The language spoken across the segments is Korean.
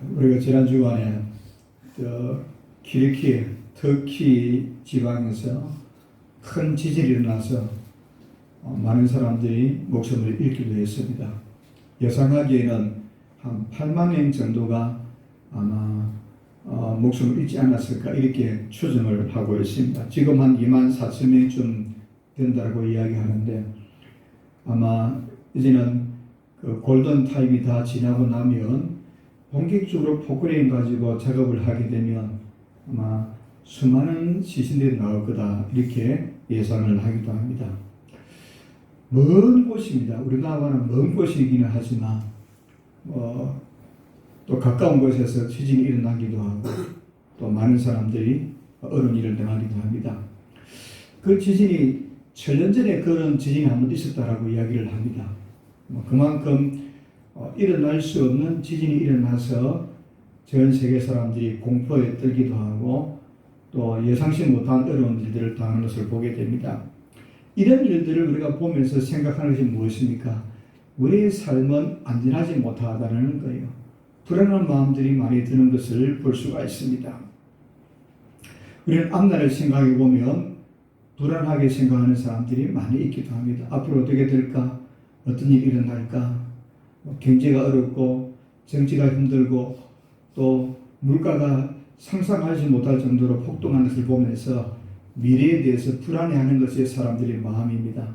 우리가 지난 주간에 저 키르키 터키 지방에서 큰 지진이 일어나서 어, 많은 사람들이 목숨을 잃기도 했습니다. 예상하기에는 한 8만 명 정도가 아마 어, 목숨을 잃지 않았을까 이렇게 추정을 하고 있습니다. 지금 한 2만 4천 명쯤 된다고 이야기하는데 아마 이제는 그 골든 타임이 다 지나고 나면 본격적으로 포크레인 가지고 작업을 하게 되면 아마 수많은 시신들이 나올 거다 이렇게 예상을 하기도 합니다. 먼 곳입니다. 우리나라는 먼 곳이기는 하지만 어, 또 가까운 곳에서 지진이 일어나기도 하고 또 많은 사람들이 어려운 일을 당하기도 합니다. 그 지진이 천년 전에 그런 지진이 한 번 있었다라고 이야기를 합니다. 뭐 그만큼 어, 일어날 수 없는 지진이 일어나서 전 세계 사람들이 공포에 떨기도 하고 또 예상치 못한 어려운 일들을 당하는 것을 보게 됩니다. 이런 일들을 우리가 보면서 생각하는 것이 무엇입니까? 우리의 삶은 안전하지 못하다는 거예요. 불안한 마음들이 많이 드는 것을 볼 수가 있습니다. 우리는 앞날을 생각해 보면 불안하게 생각하는 사람들이 많이 있기도 합니다. 앞으로 어떻게 될까? 어떤 일이 일어날까? 뭐 경제가 어렵고 정치가 힘들고 또 물가가 상상하지 못할 정도로 폭등하는 것을 보면서 미래에 대해서 불안해하는 것이 사람들의 마음입니다.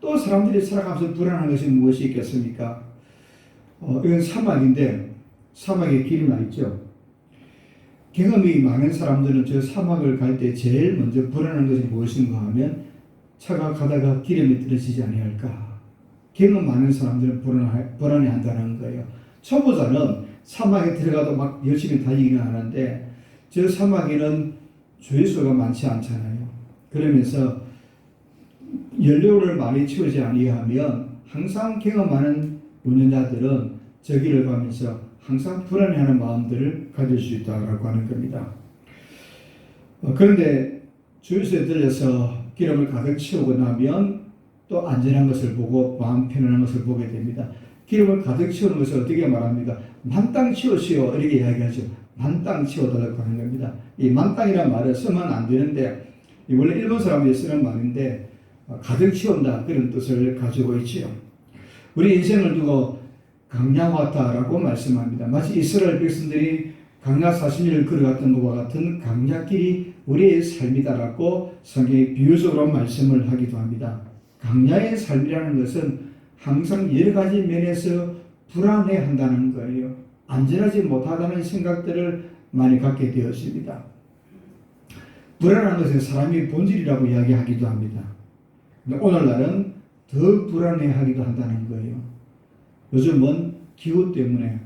또 사람들이 살아가면서 불안한 것이 무엇이 있겠습니까? 어, 이건 사막인데 사막에 길이 나 있죠. 경험이 많은 사람들은 저 사막을 갈 때 제일 먼저 불안한 것이 무엇인가 하면 차가 가다가 기름이 떨어지지 아니할까. 경험 많은 사람들은 불안해, 불안해한다는 거예요. 초보자는 사막에 들어가도 막 열심히 달리기는 하는데 저 사막에는 주유소가 많지 않잖아요. 그러면서 연료를 많이 채우지 아니하면 항상 경험 많은 운전자들은 저 길을 가면서 항상 불안해하는 마음들을 가질 수 있다고 하는 겁니다. 어, 그런데 주유소에 들려서 기름을 가득 채우고 나면 또 안전한 것을 보고 마음 편안한 것을 보게 됩니다. 기름을 가득 채우는 것을 어떻게 말합니까? 만땅 채우시오 이렇게 이야기하죠. 만땅 채워달라고 하는 겁니다. 이 만땅이라는 말을 쓰면 안 되는데 이 원래 일본 사람들이 쓰는 말인데 어, 가득 채운다 그런 뜻을 가지고 있지요. 우리 인생을 두고 강야왔다라고 말씀합니다. 마치 이스라엘 백성들이 강야 40일을 걸어갔던 것과 같은 강야길이 우리의 삶이다라고 성경이 비유적으로 말씀을 하기도 합니다. 강야의 삶이라는 것은 항상 여러 가지 면에서 불안해 한다는 거예요. 안전하지 못하다는 생각들을 많이 갖게 되었습니다. 불안한 것은 사람의 본질이라고 이야기하기도 합니다. 오늘날은 더 불안해 하기도 한다는 거예요. 요즘은 기후 때문에,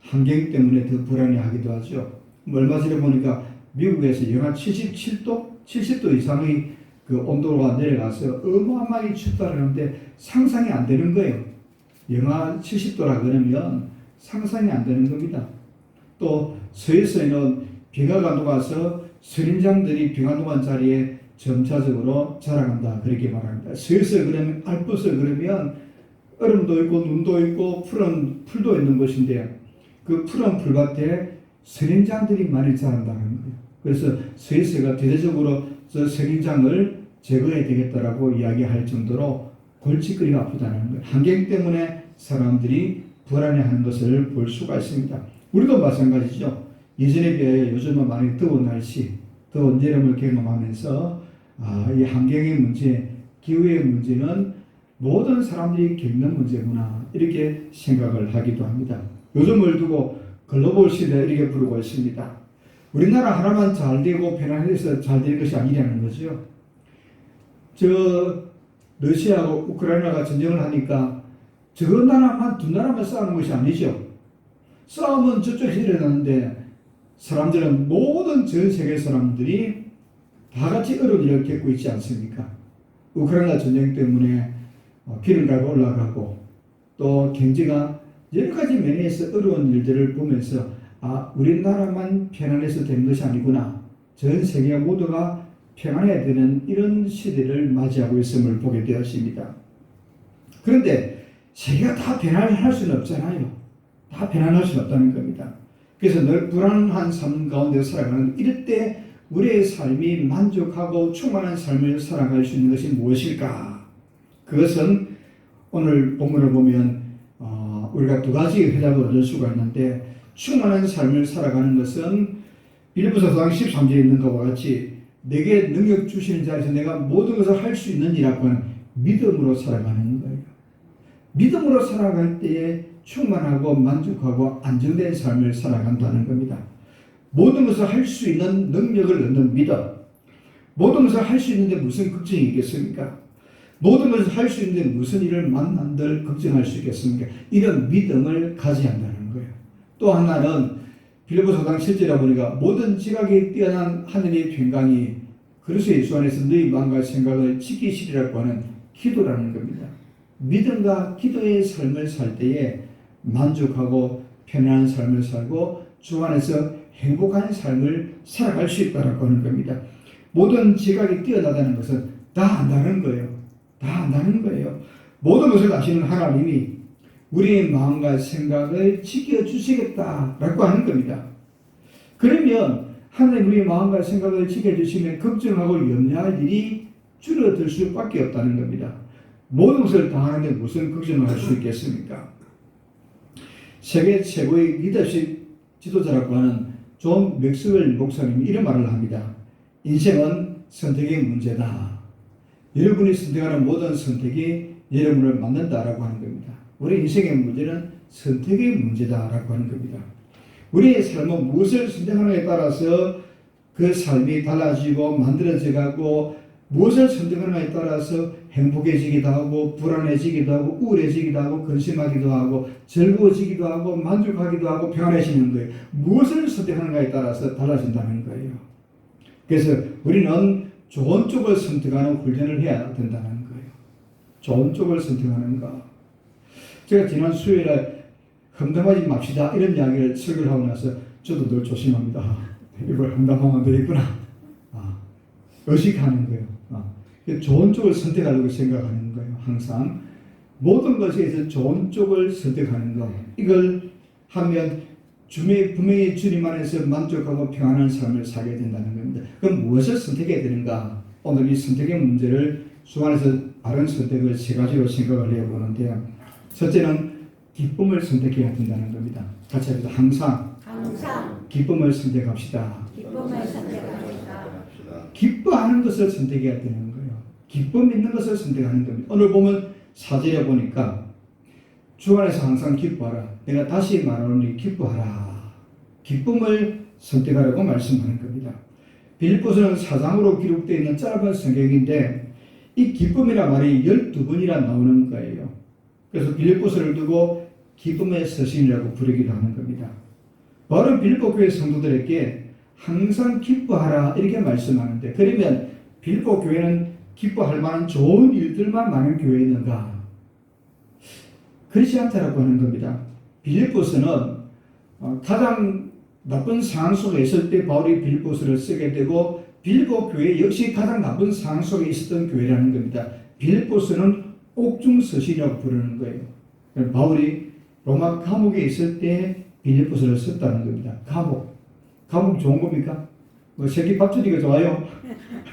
환경 때문에 더 불안해 하기도 하죠. 뭐 얼마 전에 보니까 미국에서 영하 77도, 70도 이상의 그 온도가 내려가서 어마어마하게 춥다는데 상상이 안 되는 거예요. 영하 70도라 그러면 상상이 안 되는 겁니다. 또 서해서에는 비가 간도가서 선인장들이 빙하동안 자리에 점차적으로 자라간다 그렇게 말합니다. 서해서 그러면 알프스 그러면 얼음도 있고 눈도 있고 푸른 풀도 있는 곳인데 그 푸른 풀밭에 선인장들이 많이 자란다는 거예요. 그래서 서해서가 대대적으로 저 선인장을 제거해야 되겠다라고 이야기할 정도로 골칫거리가 아프다는 거예요. 환경 때문에 사람들이 불안해하는 것을 볼 수가 있습니다. 우리도 마찬가지죠. 예전에 비해 요즘은 많이 더운 날씨, 더운 여름을 경험하면서 아, 이 환경의 문제, 기후의 문제는 모든 사람들이 겪는 문제구나 이렇게 생각을 하기도 합니다. 요즘을 두고 글로벌 시대 이렇게 부르고 있습니다. 우리나라 하나만 잘 되고 편안해서 잘될 것이 아니라는 거죠. 저 러시아하고 우크라이나가 전쟁을 하니까 저 나라만 두 나라만 싸우는 것이 아니죠. 싸움은 저쪽에서 일어나는데 사람들은 모든 전 세계 사람들이 다 같이 어려운 일을 겪고 있지 않습니까? 우크라이나 전쟁 때문에 어, 기름값이 올라가고 또 경제가 여러 가지 면에서 어려운 일들을 보면서 아 우리나라만 편안해서 된 것이 아니구나 전 세계 모두가 평안해야 되는 이런 시대를 맞이하고 있음을 보게 되었습니다. 그런데 세계가 다 편안할 수는 없잖아요. 다 편안할 수는 없다는 겁니다. 그래서 늘 불안한 삶 가운데 살아가는 이럴 때 우리의 삶이 만족하고 충만한 삶을 살아갈 수 있는 것이 무엇일까? 그것은 오늘 본문을 보면 어, 우리가 두 가지 해답을 얻을 수가 있는데 충만한 삶을 살아가는 것은 4장 13절에 있는 것과 같이 내게 능력 주시는 자에서 내가 모든 것을 할 수 있느니라고 하는 믿음으로 살아가는 거예요. 믿음으로 살아갈 때에 충만하고 만족하고 안정된 삶을 살아간다는 겁니다. 모든 것을 할 수 있는 능력을 얻는 믿음. 모든 것을 할 수 있는데 무슨 걱정이 있겠습니까? 모든 것을 할 수 있는데 무슨 일을 만난들 걱정할 수 있겠습니까? 이런 믿음을 가져야 한다는 거예요. 또 하나는 빌리보서 4장 7절에 보니까 모든 지각이 뛰어난 하늘의 평강이 그리스도 예수 안에서 너희 마음과 생각을 지키시리라고 하는 기도라는 겁니다. 믿음과 기도의 삶을 살 때에 만족하고 편안한 삶을 살고 주 안에서 행복한 삶을 살아갈 수 있다라고 하는 겁니다. 모든 지각이 뛰어나다는 것은 다 안다는 거예요. 다 안다는 거예요. 모든 것을 아시는 하나님이 우리의 마음과 생각을 지켜주시겠다라고 하는 겁니다. 그러면 하나님 우리의 마음과 생각을 지켜주시면 걱정하고 염려할 일이 줄어들 수밖에 없다는 겁니다. 모든 것을 다 하는데 무슨 걱정을 할 수 있겠습니까? 세계 최고의 리더십 지도자라고 하는 존 맥스웰 목사님이 이런 말을 합니다. 인생은 선택의 문제다. 여러분이 선택하는 모든 선택이 여러분을 만든다라고 하는 겁니다. 우리 인생의 문제는 선택의 문제다라고 하는 겁니다. 우리의 삶은 무엇을 선택하느냐에 따라서 그 삶이 달라지고 만들어져 가고 무엇을 선택하느냐에 따라서 행복해지기도 하고 불안해지기도 하고 우울해지기도 하고 근심하기도 하고 즐거워지기도 하고 만족하기도 하고 평안해지는 거예요. 무엇을 선택하는가에 따라서 달라진다는 거예요. 그래서 우리는 좋은 쪽을 선택하는 훈련을 해야 된다는 거예요. 좋은 쪽을 선택하는 거. 제가 지난 수요일에 험담하지 맙시다 이런 이야기를 설교를 하고 나서 저도 늘 조심합니다. 이걸 험담하면 되겠구나. 아, 의식하는 거예요. 아, 좋은 쪽을 선택하려고 생각하는 거예요. 항상 모든 것에 서 좋은 쪽을 선택하는 거. 이걸 하면 주의 분명히 주님 안에서 만족하고 평안한 삶을 살게 된다는 겁니다. 그럼 무엇을 선택해야 되는가? 오늘 이 선택의 문제를 주 안에서 바른 선택을 세 가지로 생각을 해보는데요. 첫째는 기쁨을 선택해야 된다는 겁니다. 같이 합시다. 항상 항상 기쁨을 선택합시다. 기쁨을 선택합니다. 기뻐하는 것을 선택해야 되는 거예요. 기쁨 있는 것을 선택하는 겁니다. 오늘 보면 사제에 보니까 주 안에서 항상 기뻐하라. 내가 다시 말하노니 기뻐하라. 기쁨을 선택하라고 말씀하는 겁니다. 빌립보서는 사장으로 기록되어 있는 짧은 성경인데 이 기쁨이란 말이 12번이나 나오는 거예요. 그래서 빌립보서를 두고 기쁨의 서신이라고 부르기도 하는 겁니다. 바로 빌립보 교회 성도들에게 항상 기뻐하라 이렇게 말씀하는데 그러면 빌립보 교회는 기뻐할 만한 좋은 일들만 많은 교회인가? 그렇지 않다라고 하는 겁니다. 빌립보서는 어, 가장 나쁜 상황 속에 있을 때 바울이 빌립보서를 쓰게 되고 빌립보 교회 역시 가장 나쁜 상황 속에 있었던 교회라는 겁니다. 빌립보서는 옥중서신이라고 부르는 거예요. 바울이 로마 감옥에 있을 때 빌립보서를 썼다는 겁니다. 감옥. 감옥 좋은 겁니까? 뭐 새끼 밥 주니까 좋아요?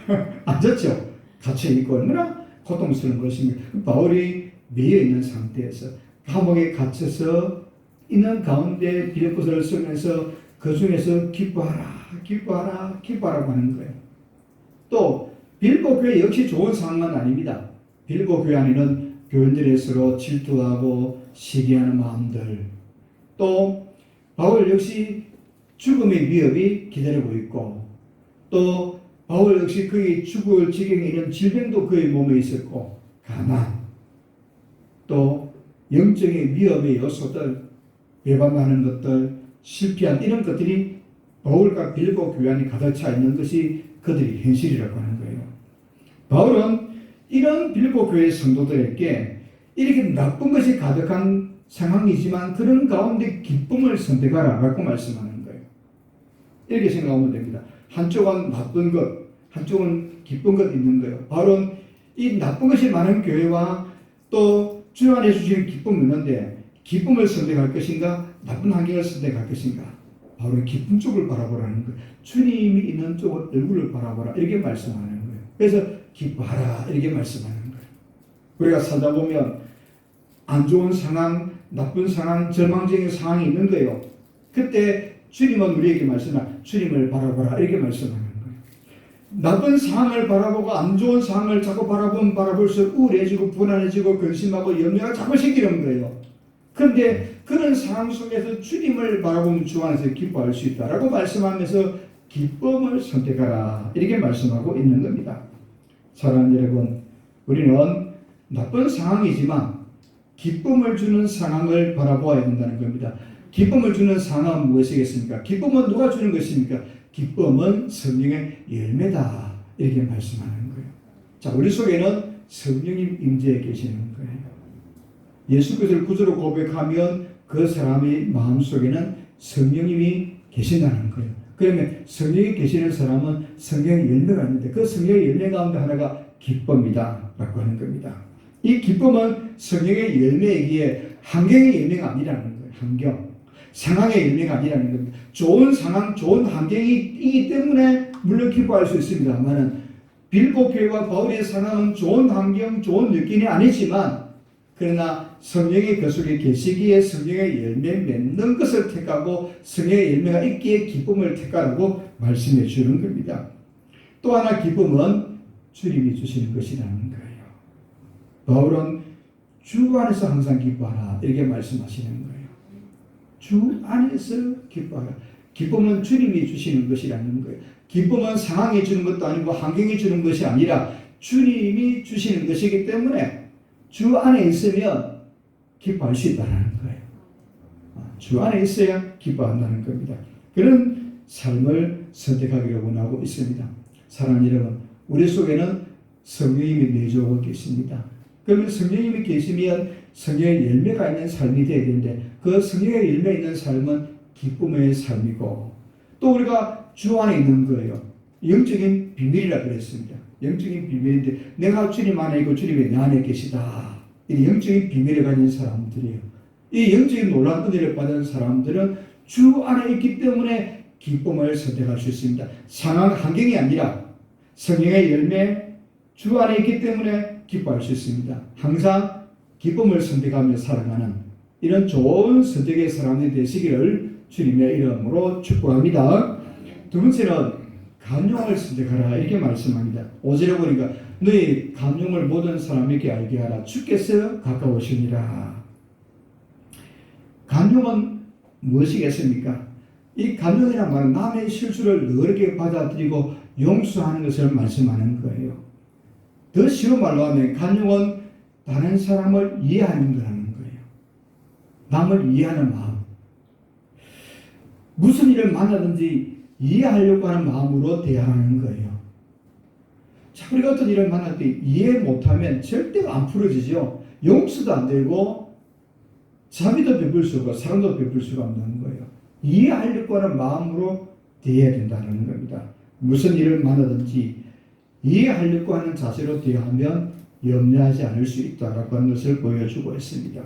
안 좋죠? 갇혀 있고 얼마나 고통스러운 것입니까? 바울이 매여 있는 상태에서 감옥에 갇혀서 있는 가운데 빌립보서를 쓰면서 그 중에서 기뻐하라, 기뻐하라, 기뻐하라고 하는 거예요. 또 빌보 교회 역시 좋은 상황은 아닙니다. 빌보 교회 안에는 교인들이 서로 질투하고 시기하는 마음들, 또 바울 역시 죽음의 위협이 기다리고 있고, 또 바울 역시 그의 죽을 지경에 있는 질병도 그의 몸에 있었고, 가난, 또 영적인 위협의 요소들, 배반하는 것들, 실패한 이런 것들이 바울과 교회 안에 가득 차 있는 것이 그들의 현실이라고 하는 거예요. 바울은 이런 빌보 교회 성도들에게 이렇게 나쁜 것이 가득한 상황이지만 그런 가운데 기쁨을 선택하라 라고 말씀하는 거예요. 이렇게 생각하면 됩니다. 한쪽은 나쁜 것, 한쪽은 기쁜 것 있는 거예요. 바울은 이 나쁜 것이 많은 교회와 또 주 안에 주시는 기쁨이 있는데 기쁨을 선택할 것인가 나쁜 환경을 선택할 것인가 바로 기쁨 쪽을 바라보라는 거예요. 주님이 있는 쪽을 얼굴을 바라보라 이렇게 말씀하는 거예요. 그래서 기뻐하라 이렇게 말씀하는 거예요. 우리가 살다 보면 안 좋은 상황, 나쁜 상황, 절망적인 상황이 있는 거예요. 그때 주님은 우리에게 말씀하 주님을 바라보라 이렇게 말씀하는 거예요. 나쁜 상황을 바라보고 안 좋은 상황을 자꾸 바라보면 바라볼수록 우울해지고 불안해지고 근심하고 염려가 자꾸 생기는 거예요. 그런데 그런 상황 속에서 주님을 바라보면 주 안에서 기뻐할 수 있다라고 말씀하면서 기쁨을 선택하라 이렇게 말씀하고 있는 겁니다. 사랑하는 여러분, 우리는 나쁜 상황이지만 기쁨을 주는 상황을 바라보아야 된다는 겁니다. 기쁨을 주는 상황은 무엇이겠습니까? 기쁨은 누가 주는 것입니까? 기쁨은 성령의 열매다. 이렇게 말씀하는 거예요. 자, 우리 속에는 성령님 임재해 계시는 거예요. 예수 그리스도를 구주로 고백하면 그 사람의 마음 속에는 성령님이 계신다는 거예요. 그러면 성령이 계시는 사람은 성령의 열매가 있는데 그 성령의 열매 가운데 하나가 기쁨이다 라고 하는 겁니다. 이 기쁨은 성령의 열매이기에 환경의 열매가 아니라는 거예요. 환경. 상황의 열매가 아니라는 겁니다. 좋은 상황, 좋은 환경이기 때문에 물론 기뻐할 수 있습니다만은 빌보교회와 바울의 상황은 좋은 환경, 좋은 느낌이 아니지만 그러나 성령이 그 속에 계시기에 성령의 열매 맺는 것을 택하고 성령의 열매가 있기에 기쁨을 택하라고 말씀해 주는 겁니다. 또 하나 기쁨은 주님이 주시는 것이라는 거예요. 바울은 주 안에서 항상 기뻐하라 이렇게 말씀하시는 거예요. 주 안에서 기뻐하라. 기쁨은 주님이 주시는 것이라는 거예요. 기쁨은 상황이 주는 것도 아니고 환경이 주는 것이 아니라 주님이 주시는 것이기 때문에 주 안에 있으면 기뻐할 수 있다는 거예요. 아, 주 안에 있어야 기뻐한다는 겁니다. 그런 삶을 선택하기를 원하고 있습니다. 사랑하는 여러분, 우리 속에는 성령님이 내주고 계십니다. 그러면 성령님이 계시면 성령의 열매가 있는 삶이 되어야 되는데 그 성령의 열매 있는 삶은 기쁨의 삶이고 또 우리가 주 안에 있는 거예요. 영적인 비밀이라 그랬습니다. 영적인 비밀인데 내가 주님 안에 있고 주님이 내 안에 계시다. 이 영적인 비밀을 가진 사람들이에요. 이 영적인 놀라운 은혜를 받은 사람들은 주 안에 있기 때문에 기쁨을 선택할 수 있습니다. 상황 환경이 아니라 성령의 열매 주 안에 있기 때문에 기뻐할 수 있습니다. 항상 기쁨을 선택하며 살아가는 이런 좋은 선택의 사람이 되시기를 주님의 이름으로 축복합니다. 두 번째는 간용을 선택하라 이렇게 말씀합니다. 오절에 보니까 너희 간용을 모든 사람에게 알게 하라 주께서 가까우시니라. 간용은 무엇이겠습니까? 이 간용이란 말은 남의 실수를 너르게 받아들이고 용서하는 것을 말씀하는 거예요. 더 쉬운 말로 하면 간용은 다른 사람을 이해하는 거라는 거예요. 남을 이해하는 마음. 무슨 일을 만나든지 이해하려고 하는 마음으로 대하는 거예요. 자, 우리가 어떤 일을 만날 때 이해 못하면 절대 안 풀어지죠. 용서도 안 되고 자비도 베풀 수가 사랑도 베풀 수가 없는 거예요. 이해하려고 하는 마음으로 대해야 된다는 겁니다. 무슨 일을 만나든지 이해하려고 하는 자세로 대하면 염려하지 않을 수 있다라고 하는 것을 보여주고 있습니다.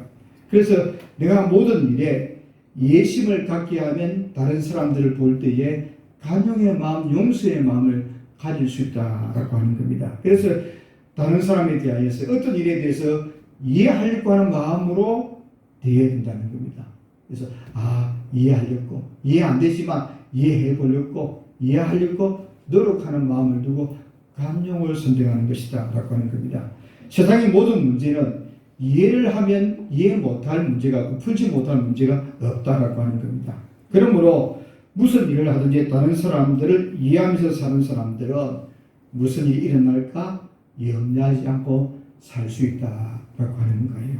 그래서 내가 모든 일에 예심을 갖게 하면 다른 사람들을 볼 때에 간용의 마음, 용서의 마음을 가질 수 있다라고 하는 겁니다. 그래서 다른 사람에 대하여서 어떤 일에 대해서 이해하려고 하는 마음으로 대해야 된다는 겁니다. 그래서 아 이해하려고 이해 안 되지만 이해해 보려고 이해하려고 노력하는 마음을 두고 감용을 선택하는 것이다라고 하는 겁니다. 세상의 모든 문제는 이해를 하면 이해 못할 문제가 풀지 못할 문제가 없다라고 하는 겁니다. 그러므로 무슨 일을 하든지 다른 사람들을 이해하면서 사는 사람들은 무슨 일이 일어날까 염려하지 않고 살 수 있다라고 하는 거예요.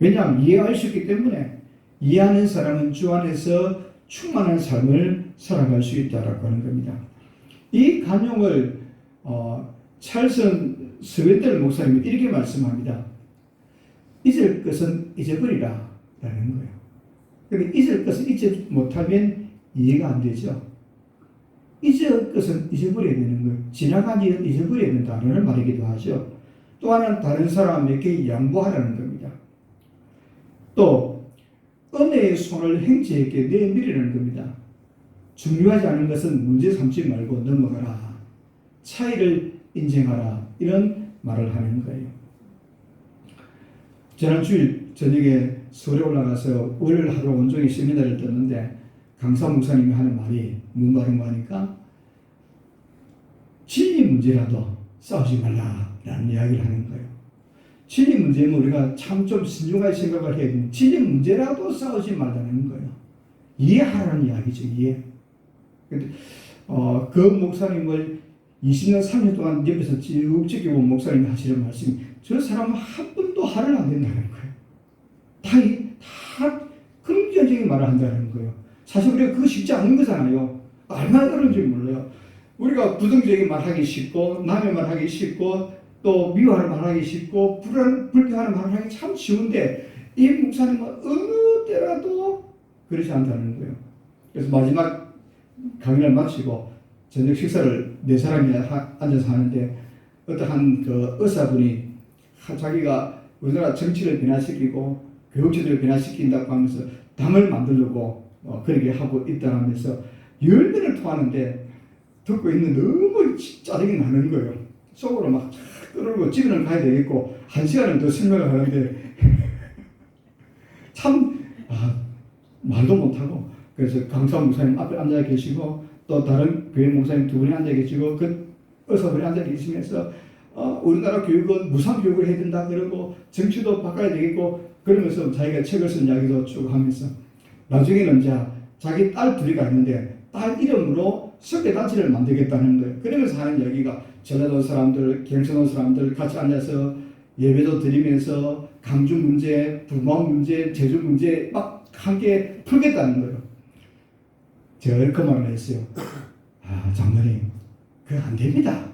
왜냐하면 이해할 수 있기 때문에 이해하는 사람은 주 안에서 충만한 삶을 살아갈 수 있다라고 하는 겁니다. 이 간용을 어, 찰선 스웨델 목사님이 이렇게 말씀합니다. 잊을 것은 잊어버리라 라는 거예요. 근데 잊을 것을 잊지 못하면 이해가 안 되죠. 잊을 것은 잊어버려야 되는 거예요. 지나간 일은 잊어버려야 된다는 말이기도 하죠. 또 하나는 다른 사람에게 양보하라는 겁니다. 또 은혜의 손을 행지에게 내밀으라는 겁니다. 중요하지 않은 것은 문제 삼지 말고 넘어가라. 차이를 인정하라. 이런 말을 하는 거예요. 지난 주일 저녁에 서울에 올라가서 월요일 하루 온종일 세미나를 듣는데 강사 목사님이 하는 말이 뭔 말인가 하니까 진리 문제라도 싸우지 말라라는 이야기를 하는 거예요. 진리 문제는 우리가 참 좀 신중하게 생각을 해야 되는 진리 문제라도 싸우지 말라는 거예요. 이해하라는 이야기죠. 이해. 어, 그 목사님을 20년, 3년 동안 옆에서 쭉 지켜본 목사님이 하시는 말씀이 저 사람은 한 번도 화를 안 낸다는 거예요. 다, 이- 다 긍정적인 말을 한다는 거예요. 사실 우리가 그거 쉽지 않은 거잖아요. 얼마나 그런지 몰라요. 우리가 부정적인 말 하기 쉽고, 남의 말 하기 쉽고, 또 미워하는 말 하기 쉽고, 불안, 불평하는 말 하기 참 쉬운데, 이 목사님은 어느 때라도 그렇지 않다는 거예요. 그래서 마지막 강의를 마치고, 저녁 식사를 네 사람이 하- 앉아서 하는데, 어떠한 그 의사분이 하- 자기가 우리나라 정치를 변화시키고, 교육제도를 변화시킨다고 하면서 당을 만들려고 어, 그렇게 하고 있다 하면서 열매를 토하는데 듣고 있는 너무 짜증이 나는 거예요. 속으로 막 떠오르고 집에는 가야 되겠고 한 시간을 더 설명을 하는데 참 아, 말도 못하고 그래서 강사 목사님 앞에 앉아 계시고 또 다른 교회 목사님 두 분이 앉아 계시고 그 의사분이 앉아 계시면서 어, 우리나라 교육은 무상 교육을 해야 된다 그러고 정치도 바꿔야 되겠고 그러면서 자기가 책을 쓴 이야기도 쭉 하면서 나중에는 이제 자기 딸 둘이가 있는데 딸 이름으로 석계단체를 만들겠다는 거예요. 그러면서 하는 이야기가 전라도 사람들, 경상도 사람들 같이 앉아서 예배도 드리면서 강주 문제, 불만 문제, 제주 문제 막 함께 풀겠다는 거예요. 제가 그 말을 했어요. 아, 장로님, 그거 안 됩니다.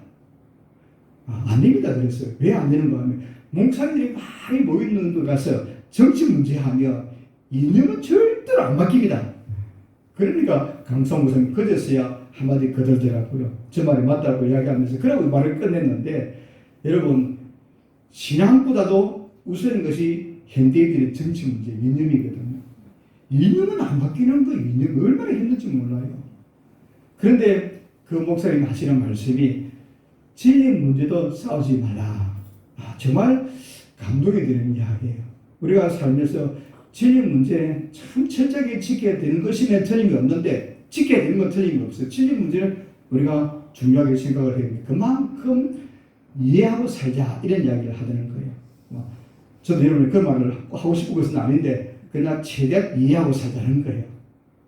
아, 안 됩니다. 그랬어요. 왜 안 되는 거 하면, 목사님들이 많이 모이는 데 가서 정치 문제 하면 이념은 절대로 안 바뀝니다. 그러니까 강성 목사님 그제서야 한마디 거들더라고요. 저 말이 맞다고 이야기하면서 그러고 말을 끝냈는데 여러분 신앙보다도 우선인 것이 현대인들의 정치 문제 이념이거든요. 이념은 안 바뀌는 거 이념 얼마나 힘든지 몰라요. 그런데 그 목사님 하시는 말씀이 진리 문제도 싸우지 말라. 아, 정말 감동이 되는 이야기예요. 우리가 살면서 진리 문제 참 철저하게 지켜야 되는 것이면 틀림이 없는데 지켜야 되는 건 틀림이 없어요. 진리 문제는 우리가 중요하게 생각을 해야 돼요. 그만큼 이해하고 살자 이런 이야기를 하는 거예요. 어, 저도 여러분 그 말을 하고 싶은 것은 아닌데 그냥 최대한 이해하고 살자는 거예요.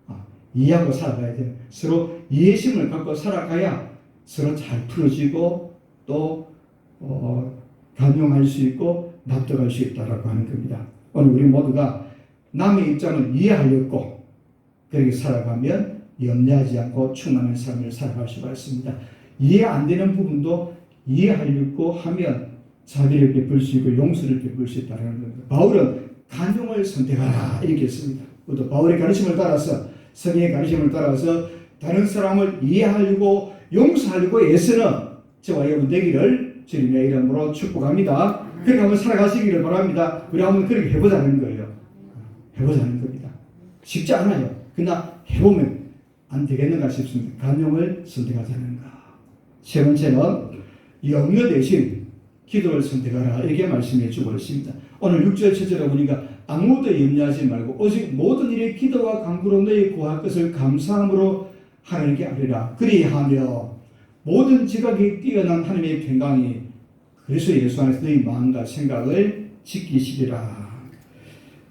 어, 이해하고 살아가야 돼요. 서로 이해심을 갖고 살아가야 서로 잘 풀어지고 또 어, 감용할 수 있고 납득할 수 있다라고 하는 겁니다. 오늘 우리 모두가 남의 입장을 이해하려고 그렇게 살아가면 염려하지 않고 충만한 삶을 살아갈 수가 있습니다. 이해 안 되는 부분도 이해하려고 하면 자비를 베풀 수 있고 용서를 베풀 수 있다는 겁니다. 바울은 간용을 선택하라 이렇게 했습니다. 또 바울의 가르침을 따라서 성의 가르침을 따라서 다른 사람을 이해하려고 용서하려고 애쓰는 저와 여러분 되기를 주님의 이름으로 축복합니다. 그렇게 한번 살아가시기를 바랍니다. 우리 한번 그렇게 해보자는 거예요. 해보자는 겁니다. 쉽지 않아요. 그러나 해보면 안 되겠는가 싶습니다. 간용을 선택하자는 가. 세 번째는 염려 대신 기도를 선택하라. 이렇게 말씀해 주고 있습니다. 오늘 6절 7절에 보니까 아무도 염려하지 말고 오직 모든 일에 기도와 간구로 너희 구할 것을 감사함으로 하나님께 아뢰라. 그리하며 모든 지각이 뛰어난 하나님의 평강이 그리스도 예수 안에서 너희 마음과 생각을 지키시리라.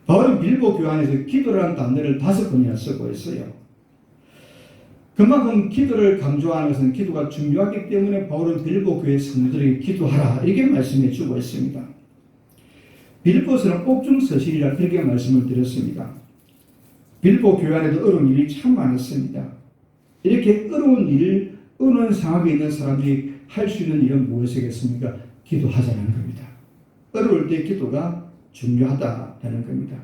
바울은 빌보 교환에서 기도라는 단어를 다섯 번이나 쓰고 있어요. 그만큼 기도를 강조하는 것은 기도가 중요하기 때문에 바울은 빌보 교회 성도들에게 기도하라 이렇게 말씀해 주고 있습니다. 빌보서는 옥중서실이라 그렇게 말씀을 드렸습니다. 빌보 교회 안에도 어려운 일이 참 많았습니다. 이렇게 어려운 일을 어려운 상황에 있는 사람들이 할 수 있는 일은 무엇이겠습니까? 기도하자는 겁니다. 어려울 때 기도가 중요하다는 겁니다.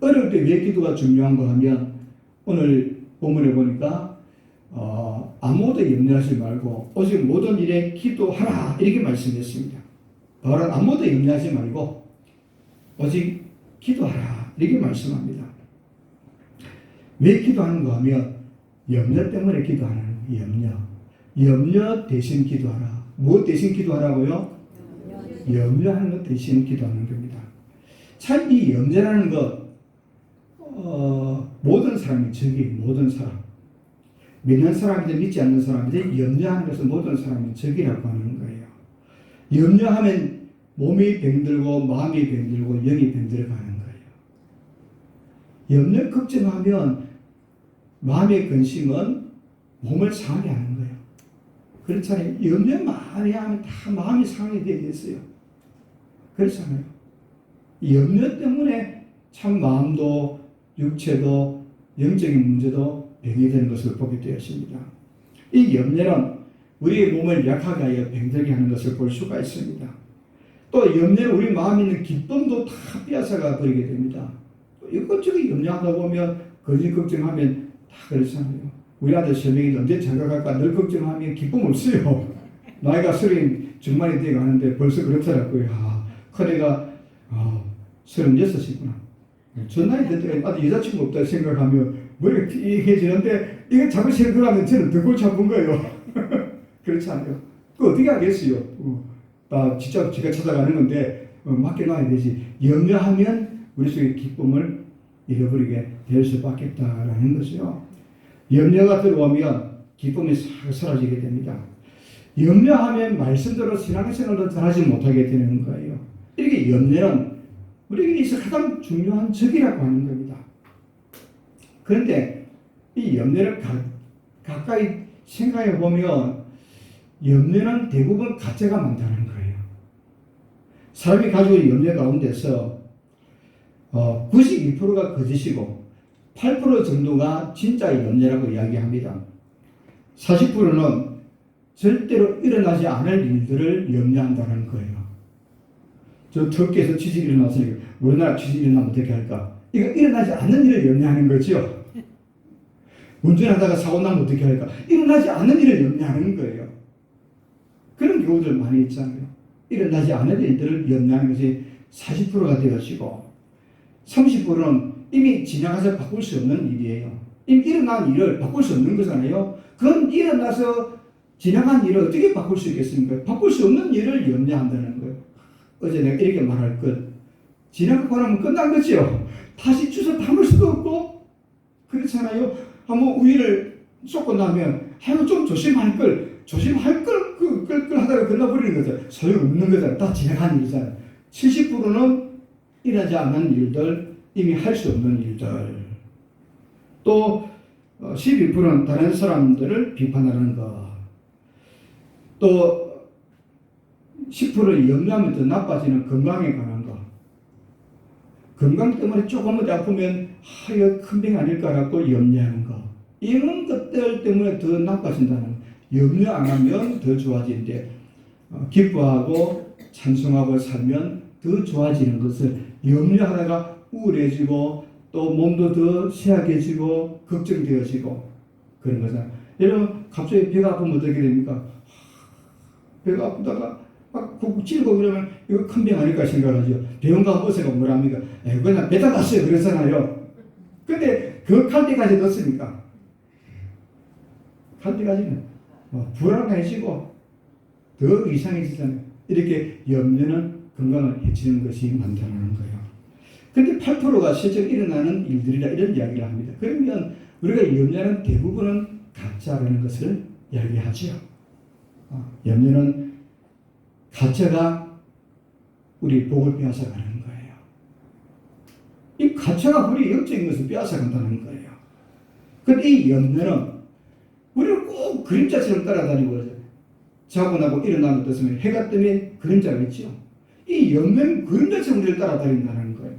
어려울 때 왜 기도가 중요한가 하면 오늘 본문에 보니까 어, 아무것도 염려하지 말고 오직 모든 일에 기도하라 이렇게 말씀했습니다. 바울은 아무것도 염려하지 말고 오직 기도하라 이렇게 말씀합니다. 왜 기도하는가 하면 염려 때문에 기도하는. 염려. 염려 대신 기도하라. 무엇 대신 기도하라고요? 염려하는 것 대신 기도하는 겁니다. 참 이 염려라는 것 어, 모든 사람이 적이 모든 사람 믿는 사람이든 믿지 않는 사람이든 염려하는 것은 모든 사람이 적이라고 하는 거예요. 염려하면 몸이 병들고 마음이 병들고 영이 병들어 가는 거예요. 염려 걱정하면 마음의 근심은 몸을 상하게 하는 거예요. 그렇잖아요. 염려 많이 하면 다 마음이 상하게 되어 있어요. 그렇잖아요. 이 염려 때문에 참 마음도 육체도 영적인 문제도 병이 되는 것을 보게 되었습니다. 이 염려는 우리의 몸을 약하게 하여 병들게 하는 것을 볼 수가 있습니다. 또 염려는 우리 마음에 있는 기쁨도 다 빼앗아가 버리게 됩니다. 또 이것저것 염려하다 보면 거짓 걱정하면 다 그렇잖아요. 우리 아들 세 명이 언제 장가 갈까 늘 걱정하면 기쁨 없어요. 나이가 서른 중반이 되어 가는데 벌써 그렇더라고요. 아, 큰애가 아, 서른여섯이구나. 전 나이 될 때가 아직 여자친구 없다 생각하면 머리가 띵해지는데 이거 자꾸 생각하면 저는 더 골치 아픈 거예요. 그렇지 않아요? 그 어떻게 하겠어요? 어, 나 진짜 지가 찾아가는 건데 어, 맡겨놔야 되지. 염려하면 우리 속의 기쁨을 잃어버리게 될 수밖에 없다라는 것이요. 염려가 들어오면 기쁨이 싹 사라지게 됩니다. 염려하면 말씀대로 신앙생활도 잘하지 못하게 되는 거예요. 이렇게 염려는 우리에게 있어 가장 중요한 적이라고 하는 겁니다. 그런데 이 염려를 가, 가까이 생각해 보면 염려는 대부분 가짜가 많다는 거예요. 사람이 가지고 있는 염려 가운데서 어, 92%가 거짓이고 8% 정도가 진짜의 염려라고 이야기합니다. 40%는 절대로 일어나지 않을 일들을 염려한다는 거예요. 저 터키에서 취직이 일어났으니까 우리나라 취직이 일어나면 어떻게 할까? 이거 일어나지 않는 일을 염려하는 거죠. 운전하다가 사고 나면 어떻게 할까? 일어나지 않는 일을 염려하는 거예요. 그런 경우들 많이 있잖아요. 일어나지 않은 일들을 염려하는 것이 40%가 되어지고 30%는 이미 지나가서 바꿀 수 없는 일이에요. 이미 일어난 일을 바꿀 수 없는 거잖아요. 그건 일어나서 지나간 일을 어떻게 바꿀 수 있겠습니까? 바꿀 수 없는 일을 염려한다는 거예요. 어제 내가 이렇게 말할 것. 지나가고 나면 끝난 거죠. 다시 주워 담을 수도 없고, 그렇잖아요. 한번 우위를 쏟고 나면, 아유, 좀 조심할 걸, 조심할 걸, 그, 그, 그 하다가 끝나버리는 거죠. 소용없는 거잖아요. 다 지나간 일이잖아요. 70%는 일하지 않은 일들, 이미 할 수 없는 일들. 또, 12%는 다른 사람들을 비판하는 것. 또, 10% 염려하면 더 나빠지는 건강에 관한 거. 건강 때문에 조금 어디 아프면 아, 이거 큰병 아닐까라고 염려하는 거. 이런 것들 때문에 더 나빠진다는 거. 염려 안 하면 더 좋아지는데 어, 기뻐하고 찬송하고 살면 더 좋아지는 것을 염려하다가 우울해지고 또 몸도 더 쇠약해지고 걱정되어지고 그런 거잖아요. 여러분 갑자기 배가 아프면 어떻게 됩니까? 배가 아프다가 막국 찌르고 그러면 이거 큰 병 아닐까 생각하죠. 병원 가면 의사가 뭐랍니까? 에이, 그냥 배다 났어요. 그러잖아요. 근데 그 넣습니까? 갈 때까지는 뭐 불안해지고 더 이상해지잖아요. 이렇게 염려는 건강을 해치는 것이 많다는 거예요. 근데 8%가 실제 일어나는 일들이라 이런 이야기를 합니다. 그러면 우리가 염려는 대부분은 가짜라는 것을 이야기하죠. 어, 염려는 가짜가 우리 복을 빼앗아가는 거예요. 이 가짜가 우리 영적인 것을 빼앗아간다는 거예요. 근데 이 염려는 우리를 꼭 그림자처럼 따라다니고. 자고 나고 일어나면 어떻습니까? 해가 뜨면 그림자가 있죠. 이 염려는 그림자처럼 우리를 따라다닌다는 거예요.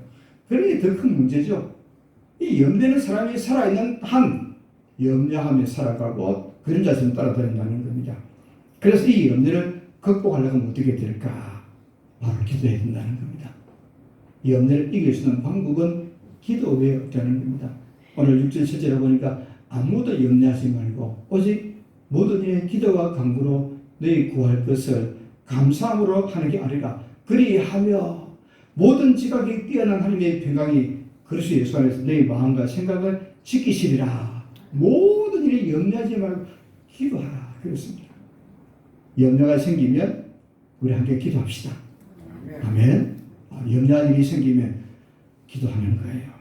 그러니 더큰 문제죠. 이 염려는 사람이 살아있는 한 염려하며 살아가고 그림자처럼 따라다닌다는 겁니다. 그래서 이 염려를 극복하려면 어떻게 될까? 바로 기도해야 된다는 겁니다. 이 염려를 이길 수 있는 방법은 기도 외에 없다는 겁니다. 오늘 6절 7절에 보니까 아무도 염려하지 말고 오직 모든 일에 기도와 간구로 너희 구할 것을 감사함으로 하는 게 아니라 그리하며 모든 지각이 뛰어난 하나님의 평강이 그리스도 예수 안에서 너희 마음과 생각을 지키시리라 모든 일에 염려하지 말고 기도하라 그랬습니다. 염려가 생기면 우리 함께 기도합시다. 아멘. 아, 염려할 일이 생기면 기도하는 거예요.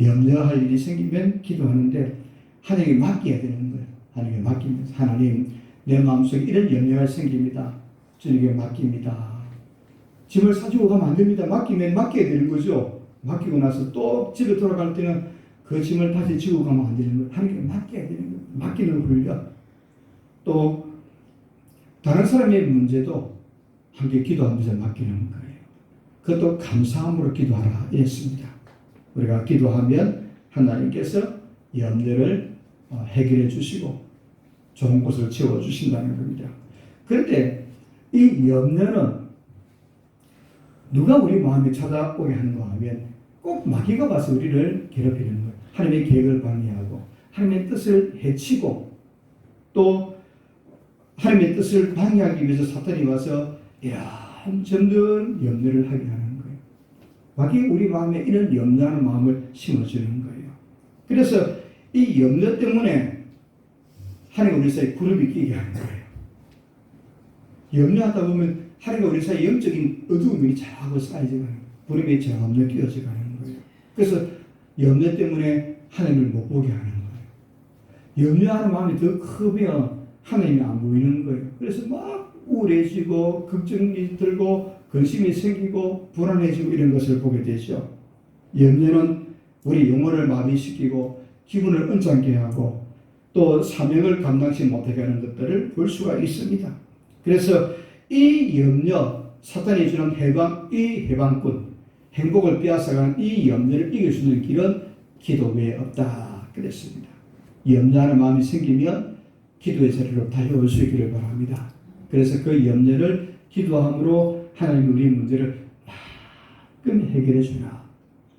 염려할 일이 생기면 기도하는데 하나님께 맡겨야 되는 거예요. 하나님께 맡기면서 하나님 내 마음속에 이런 염려가 생깁니다. 주님께 맡깁니다. 짐을 사주고 가면 안 됩니다. 맡기면 맡겨야 되는 거죠. 맡기고 나서 또 집에 돌아갈 때는 그 짐을 다시 지고 가면 안 되는 거예요. 하나님께 맡겨야 되는 거예요. 맡기는 훈련. 또 다른 사람의 문제도 함께 기도하면서 맡기는 거예요. 그것도 감사함으로 기도하라 이랬습니다. 우리가 기도하면 하나님께서 염려를 어, 해결해 주시고 좋은 곳을 채워 주신다는 겁니다. 그런데 이 염려는 누가 우리 마음에 찾아오게 하는가 하면 꼭 마귀가 와서 우리를 괴롭히는 거예요. 하나님의 계획을 방해하고 하나님의 뜻을 해치고 또 하나님의 뜻을 방해하기 위해서 사탄이 와서 이런 점든 염려를 하게 하는 거예요. 마귀 우리 마음에 이런 염려하는 마음을 심어주는 거예요. 그래서 이 염려 때문에 하나님 우리 사이에 구름이 끼게 하는 거예요. 염려하다 보면 하나님과 우리 사이 영적인 어두움이 자꾸 쌓여져가는 거예요. 구름이 점점 끼어져가는 거예요. 그래서 염려 때문에 하나님을 못 보게 하는 거예요. 염려하는 마음이 더 크면 하나님이 안 보이는 거예요. 그래서 막 우울해지고 걱정이 들고 근심이 생기고 불안해지고 이런 것을 보게 되죠. 염려는 우리 영혼을 마비시키고 기분을 언짢게 하고 또 사명을 감당치 못하게 하는 것들을 볼 수가 있습니다. 그래서 이 염려, 사탄이 주는 해방, 이 해방꾼, 행복을 빼앗아가는 이 염려를 이길 수 있는 길은 기도 외에 없다. 그랬습니다. 염려하는 마음이 생기면 기도의 자리로 달려올 수 있기를 바랍니다. 그래서 그 염려를 기도함으로 하나님 우리 문제를 말끔히 해결해 주라.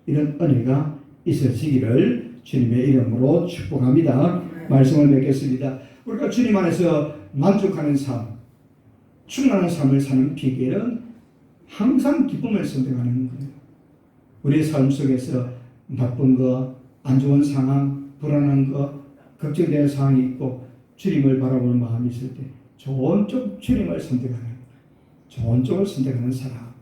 이런 은혜가 있어지기를 주님의 이름으로 축복합니다. 말씀을 맺겠습니다. 우리가 주님 안에서 만족하는 삶, 충만한 삶을 사는 비결은 항상 기쁨을 선택하는 거예요. 우리의 삶 속에서 나쁜 거, 안 좋은 상황, 불안한 거, 걱정되는 상황이 있고 주님을 바라보는 마음이 있을 때 좋은 쪽 주님을 선택하는. 좋은 쪽을 선택하는 사람.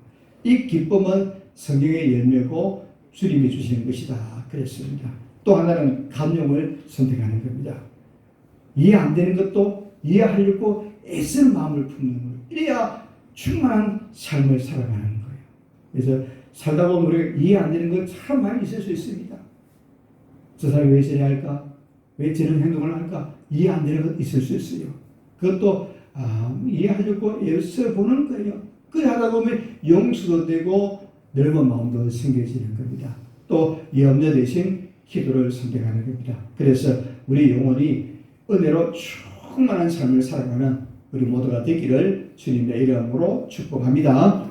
이 기쁨은 성경의 열매고 주님이 주시는 것이다. 그랬습니다. 또 하나는 감용을 선택하는 겁니다. 이해 안 되는 것도 이해하려고 애쓰는 마음을 품는 거예요. 이래야 충만한 삶을 살아가는 거예요. 그래서 살다 보면 우리가 이해 안 되는 것참 많이 있을 수 있습니다. 저 사람이 왜 저래 할까? 왜 저런 행동을 할까? 이해 안 되는 것 있을 수 있어요. 그것도 아, 이해하려고 애써 보는 거예요. 그래 하다 보면 용서도 되고 넓은 마음도 생겨지는 겁니다. 또 염려 대신 기도를 선택하는 겁니다. 그래서 우리 영혼이 은혜로 충만한 삶을 살아가는 우리 모두가 되기를 주님의 이름으로 축복합니다.